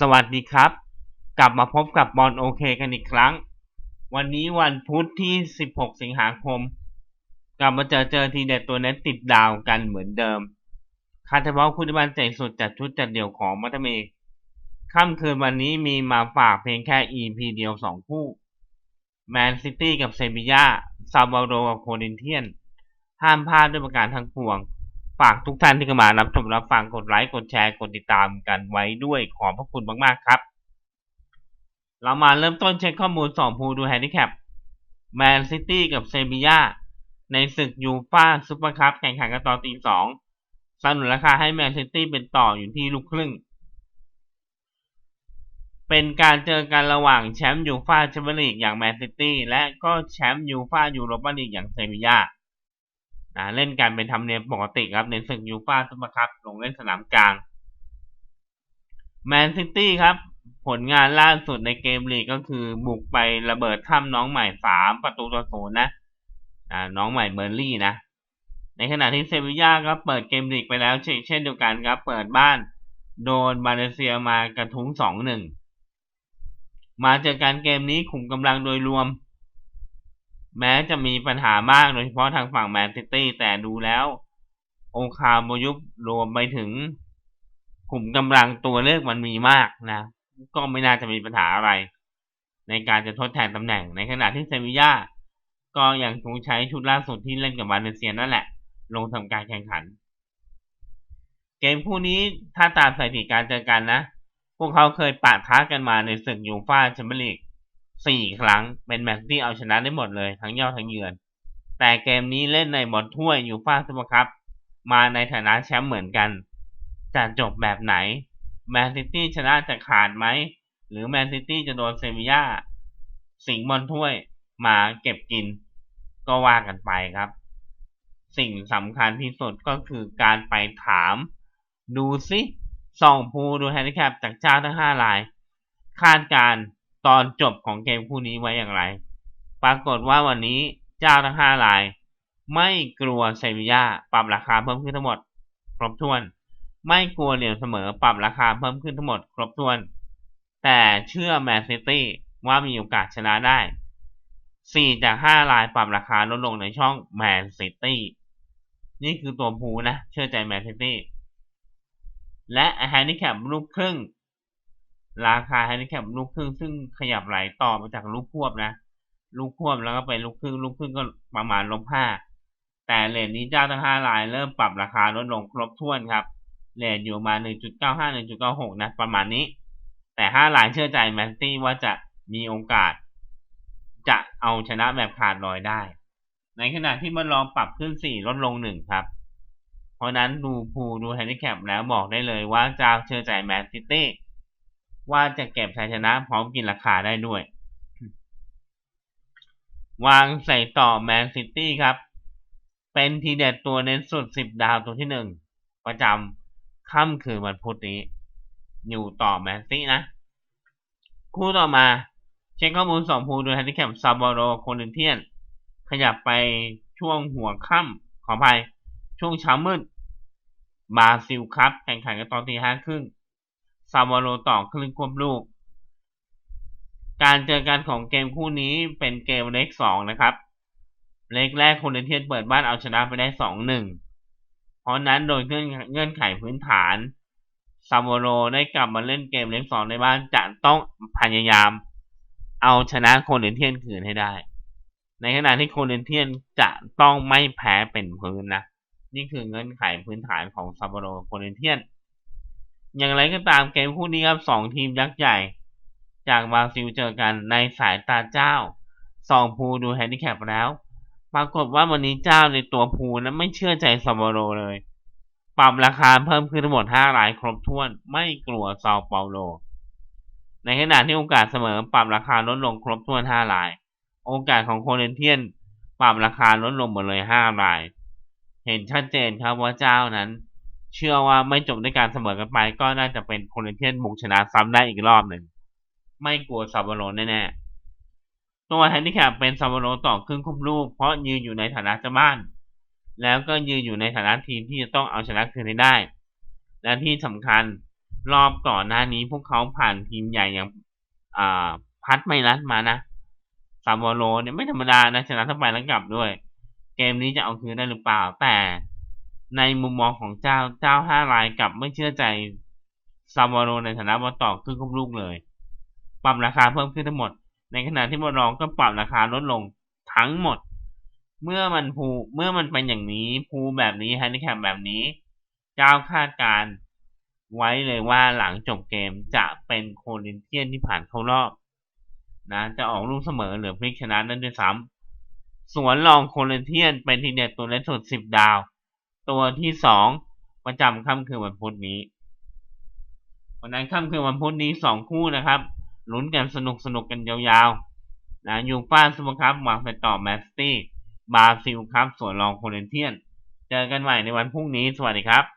สวัสดีครับ กลับมาพบกับบอลโอเคกันอีกครั้ง วันนี้วันพุธที่ 16 สิงหาคม กลับมาเจอเจอทีเด็ดตัวเน็ตติดดาวกันเหมือนเดิม คาร์เทบอลคุณบันใจสุดจัดชุดจัดเดี่ยวของมัตเมค่ำคืนวันนี้มีมาฝากเพียงแค่ EP เดียว 2 คู่ แมนซิตี้กับเซบียาซาบาโรกับโคดินเทียน ห้ามพลาดด้วยประการทั้งปวง ฝากทุกท่านที่เข้ามารับชมรับฟังกดไลค์กดแชร์กดติดตามกันไว้ด้วยขอบพระคุณมากๆครับ เรามาเริ่มต้นเช็คข้อมูลสองภูดูแฮนดิแคปแมนซิตี้กับเซบียาในศึกยูฟ่าซุปเปอร์คัพแข่งขันกันตอนตีสองสนุนราคาให้แมนซิตี้เป็นต่ออยู่ที่ลูกครึ่ง เป็นการเจอกันระหว่างแชมป์ยูฟ่าแชมเปี้ยนลีกอย่างแมนซิตี้และก็แชมป์ยูฟ่ายูโรปาลีกอย่างเซบียา นะเล่นกันเป็นธรรมเนียมปกติครับในศึกยูฟ่าซุปเปอร์คัพลงเล่นสนามกลางแมนซิตี้ครับ ผลงานล่าสุดในเกมลีกก็คือบุกไประเบิดถ้ำน้องใหม่สามประตูต่อศูนย์นะน้องใหม่เมอร์ลี่นะ ในขณะที่เซบีย่าก็เปิดเกมลีกไปแล้วเช่นเดียวกันครับ เปิดบ้านโดนบาเลเซียมากระทุ้งสองหนึ่งมาเจอกันเกมนี้ขุมกำลังโดยรวม แม้จะมีปัญหามากโดยเฉพาะทางฝั่งแมนซิตี้แต่ดูแล้วโอคาโมยุบรวมไปถึงขุมกำลังตัวเลือกมันมีมากนะ ก็ไม่น่าจะมีปัญหาอะไร ในการจะทดแทนตำแหน่ง ในขณะที่เซบีย่าก็ยังคงใช้ชุดล่าสุดที่เล่นกับบาเลเซียนั่นแหละ ลงทำการแข่งขัน เกมคู่นี้ถ้าตามสถิติการเจอกันนะ พวกเขาเคยปะทะกันมาในศึกยูฟ่าแชมเปี้ยนลีก สี่ครั้ง เป็นแมตช์ที่เอาชนะได้หมดเลยทั้งเย่าทั้งเยือน แต่เกมนี้เล่นในบอลถ้วยยูฟ่าซุปเปอร์คัพมาในฐานะแชมป์เหมือนกัน จะจบแบบไหน แมนซิตี้ชนะจะขาดไหม หรือแมนซิตี้จะโดนเซบีย่าสิงบอลถ้วยมาเก็บกิน ก็ว่ากันไปครับ สิ่งสำคัญที่สุดก็คือการไปถาม ดูซิส่องภูดูแฮนดิแคปจากเจ้าทั้งห้าราย คาดการ ตอนจบของเกมคู่นี้ไว้อย่างไร ปรากฏว่าวันนี้เจ้าทั้งห้าราย ไม่กลัวเซบีย่าปรับราคาเพิ่มขึ้นทั้งหมด ครบถ้วน ไม่กลัวเหลี่ยมเสมอปรับราคาเพิ่มขึ้นทั้งหมด ครบถ้วน แต่เชื่อแมนซิตี้ว่ามีโอกาสชนะได้ 4 จาก 5 รายปรับราคาลดลงในช่องแมนซิตี้นี่คือตัวภูนะ เชื่อใจแมนซิตี้และแฮนดิแคปลูกครึ่ง ราคาแฮนดิแคปลูกครึ่งซึ่งขยับไหลต่อมาจากลูกควบนะ ลูกควบแล้วก็ไปลูกครึ่งลูกครึ่งก็ประมาณลบห้าแต่เลนนี้เจ้าทั้งห้ารายเริ่มปรับราคาลดลงครบถ้วนครับเลนอยู่มา 1.95 1.96 นะประมาณนี้ แต่ห้ารายเชื่อใจแมนตี้ว่าจะมีโอกาส จะเอาชนะแบบขาดลอยได้ ในขณะที่มันลองปรับขึ้น 4 ลดลง 1 ครับ เพราะนั้นดูพูดูแฮนดิแคปแล้วบอกได้เลยว่าเจ้าเชื่อใจแมนซิตี้ ว่าจะเก็บชัยชนะพร้อมกินราคาได้ด้วย วางใส่ต่อแมนซิตี้ครับ เป็นทีเด็ดตัวเน้นสุด 10 ดาวตัวที่1ประจำค่ำคืนวันพุธนี้ อยู่ต่อแมนซิตี้นะ คู่ต่อมา เช็คข้อมูลสองภูโดยแฮนดิแคปซาบโรโคลินเทียน ขยับไปช่วงหัวค่ำขออภัย ช่วงเช้ามืดบาซิลครับ แข่งขันกันตอนตีห้าครึ่ง ซาบาโรต่อครึ่งควบลูก การเจอกันของเกมคู่นี้เป็นเกมเล็กสองนะครับ เล็กแรกโคลินเทียนเปิดบ้านเอาชนะไปได้สองหนึ่งเพราะนั้นโดยเงื่อนไขพื้นฐานซาโมโรได้กลับมาเล่นเกมเล็กสองในบ้านจะต้องพยายาม เอาชนะโคลินเทียนคืนให้ได้ ในขณะที่โคลินเทียนจะต้องไม่แพ้เป็นพื้นนะ นี่คือเงื่อนไขพื้นฐานของซาโมโรโคลินเทียน อย่างไรก็ตามเกมคู่นี้ครับสองทีมยักษ์ใหญ่ จากบราซิลเจอกันในสายตาเจ้าสองภูดูแฮนดิแคปแล้ว ปรากฏว่าวันนี้เจ้าในตัวภูนั้นไม่เชื่อใจซาโมโรเลย ปรับราคาเพิ่มขึ้นทั้งหมด5รายครบถ้วนไม่กลัวซาเปาโล ในขณะที่โอกาสเสมอปรับราคาลดลงครบถ้วน5ราย โอกาสของโคเรนเทียนปรับราคาลดลงหมดเลย5ราย เห็นชัดเจนครับว่าเจ้านั้น เชื่อว่าไม่จบด้วยการเสมอกันไป ก็น่าจะเป็นโคเรเทียนบุกชนะซ้ำได้อีกรอบหนึ่ง ไม่กลัวซาบาโลแน่ๆ ตัวแฮนดิแคปเป็นซาบาโลต่อครึ่งคุ้มลูก เพราะยืนอยู่ในฐานะเจ้าบ้าน แล้วก็ยืนอยู่ในฐานะทีมที่จะต้องเอาชนะคืนให้ได้ และที่สำคัญรอบก่อนหน้านี้พวกเขาผ่านทีมใหญ่อย่างอ่าพัดไม่รัดมานะซาวโลเนี่ยไม่ธรรมดานะชนะทั้งไปแล้วกลับด้วย เกมนี้จะเอาคืนได้หรือเปล่าแต่ ในมุมมองของเจ้าเจ้าห้ารายกับไม่เชื่อใจซาวโลในฐานะบอลต่อครึ่งควบลูกเลย ปรับราคาเพิ่มขึ้นทั้งหมด ในขณะที่บอลรองก็ปรับราคาลดลงทั้งหมด เมื่อมันภูเมื่อมันเป็นอย่างนี้ภูแบบนี้แฮนดิแคปแบบนี้ เจ้าคาดการ์ไว้เลยว่าหลังจบเกมจะเป็นโคลินเทียนที่ผ่านเข้ารอบนะจะออกลูกเสมอหรือพลิกชนะนั่นด้วยซ้ำสวนรองโคลินเทียนเป็นทีเด็ดตัวเล็กสุดสิบดาว ตัวที่สองประจำค่ำคืนวันพุธนี้ วันนั้นค่ำคืนวันพุธนี้สองคู่นะครับลุ้นกันสนุกสนุกกันยาวๆนะยูฟ่าซูเปอร์คัพวางไปต่อแมสตี้บาซิลครับส่วนรองโคเรนเทียน เจอกันใหม่ในวันพรุ่งนี้ สวัสดีครับ